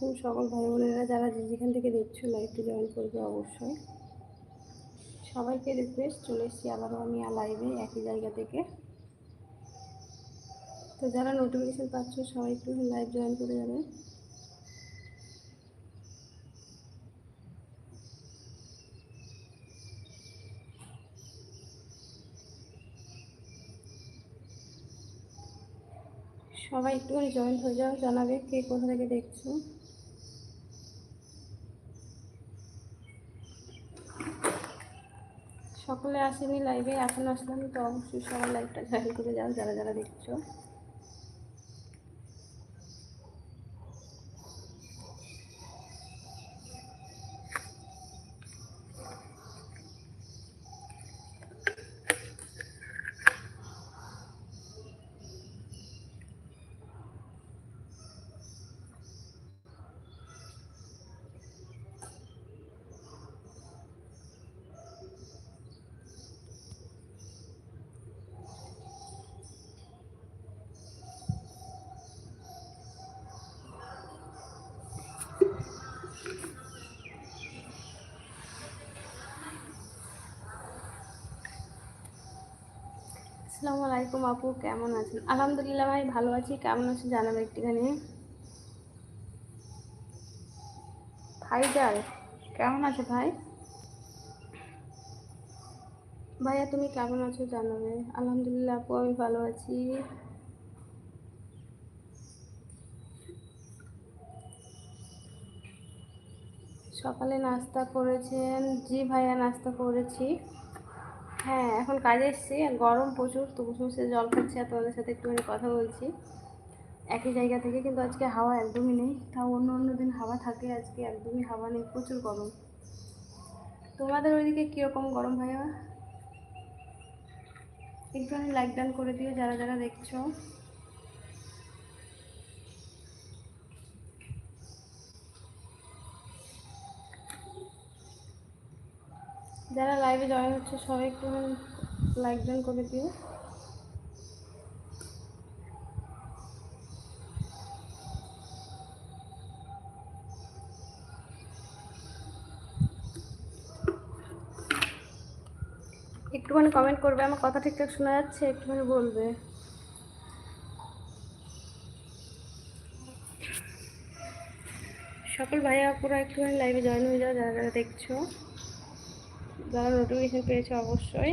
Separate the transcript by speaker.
Speaker 1: আলাইকুম সকল ভাই বোনেরা যারা যে যেখান থেকে দেখছ লাইভটি জয়েন করবে অবশ্যই। সবাইকে রিকোয়েস্ট চলে এসেছি আবারও আমি লাইভে একই জায়গা থেকে। তো যারা নোটিফিকেশন পাচ্ছ, সবাই একটু লাইভ জয়েন করে যাবে। সবাই একটুখানি জয়েন হয়ে যাও, জানাবে কে কোথা থেকে দেখছ। সকলে আসেনি লাইভে এখন আসলাম, তো অবশ্যই সবাই লাইভটা জয়েন করে যাও, যারা যারা দেখছ। আসসালামু আলাইকুম আপু, কেমন আছেন? আলহামদুলিল্লাহ ভাই, ভালো আছি। কেমন আছেন জানাবে একটুখানি? ভাইজাল কেমন আছো ভাই? ভাইয়া, তুমি কেমন আছো জানাবে? আলহামদুলিল্লাহ আপু, আমি ভালো আছি। সকালে নাস্তা করেছেন? জি ভাইয়া, নাস্তা করেছি। হ্যাঁ এখন কাজে এসেছি। গরম প্রচুর, তো প্রচুর সে জল খাচ্ছি আর তোমাদের সাথে একটুখানি কথা বলছি। একই জায়গা থেকে কিন্তু আজকে হাওয়া একদমই নেই। তাও অন্য অন্য দিন হাওয়া থাকে, আজকে একদমই হাওয়া নেই, প্রচুর গরম। তোমাদের ওইদিকে কীরকম গরম ভাইয়া? একটুখানি লাইক ডান করে দিও, যারা যারা দেখছ। যারা লাইভে জয়েন হচ্ছে, সবাই একটু লাইক ডান করে দিও। একটুখানি কমেন্ট করবে, আমার কথা ঠিকঠাক শোনা যাচ্ছে? একটুখানি বলবে। সকল ভাইয়া পুরো একটুখানি লাইভে জয়েন হয়ে যাও, যারা যারা দেখছ। যারা নোটিফিকেশন পেয়েছে অবশ্যই।